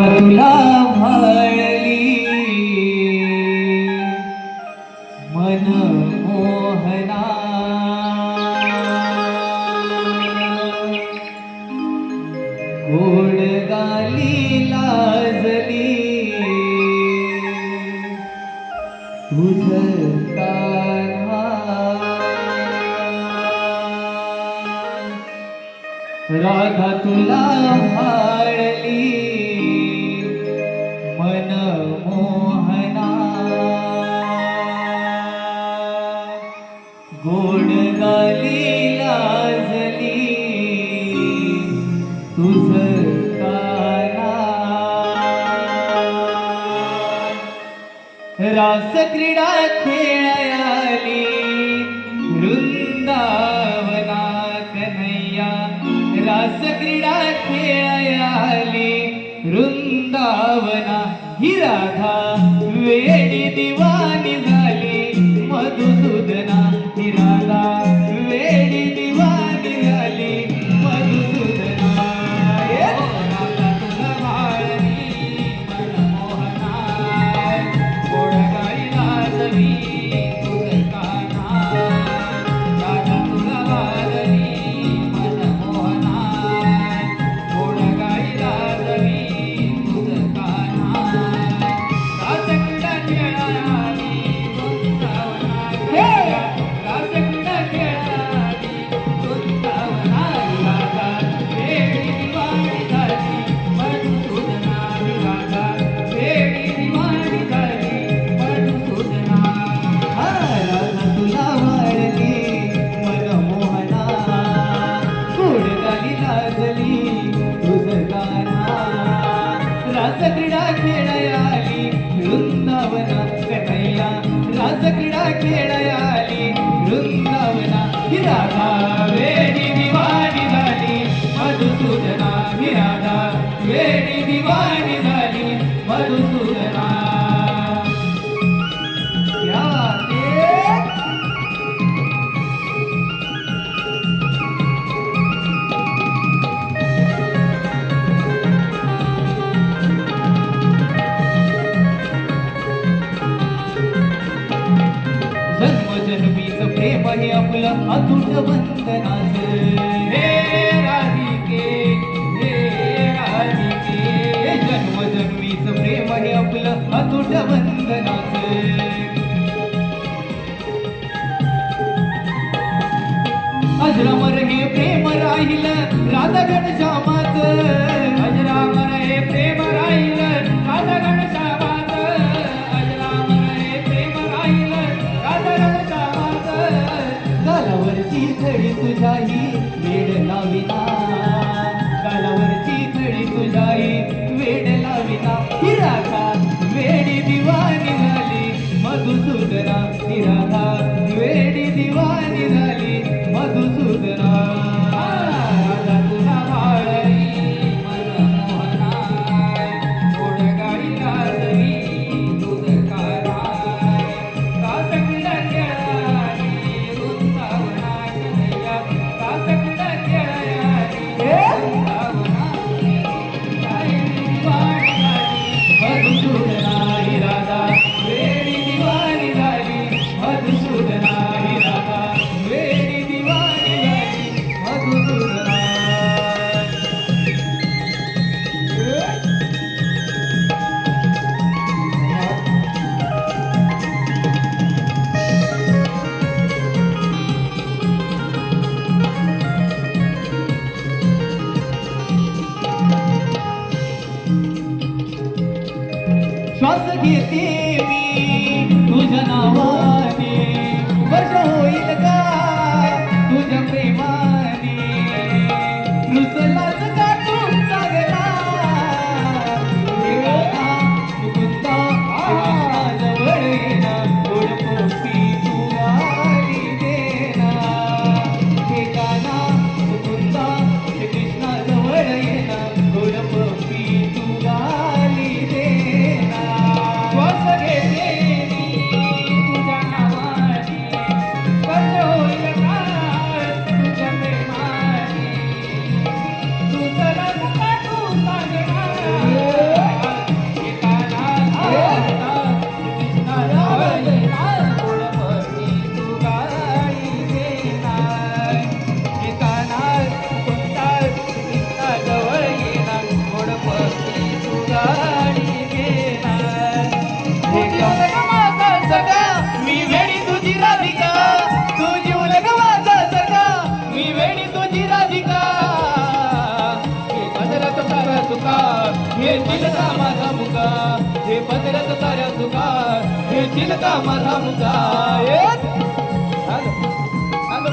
तुला भाळली मन मोहना. गोड गाली लाजली. तुझ कान्हा राधा तुला भाळली रास क्रीडा खेळायाली. वृंदावना कन्हैया रास क्रीडा खेळायाली. वृंदावना ही राधा वेडी दिवानी झाली. मधुसूदना खेळयाली क्रीडा वृंदावना कन्हैया रास क्रीडा खेळायाली वृंदावना ही राधा वेणी दिवाणी झाली. मधुसूदना ही राधा वेडी दिवाणी झाली. मधुसूदना जन्मजन्मीचं प्रेम हे आपलं अतुट बंधनाच हे राधिके हे राधिके हे जन्मजन्मीचं प्रेम हे आपलं अतुट बंधनाच अजरामर हे प्रेम राहिलं राधा श्यामाचं. गालावरची खडी तुझ्याही वेड श्वास घेते मी. तुझ्या नावाने चिलका माझा मुका? हे बदलत साऱ्या सुका हे चिलका माझा मुका? हॅलो.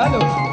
हॅलो.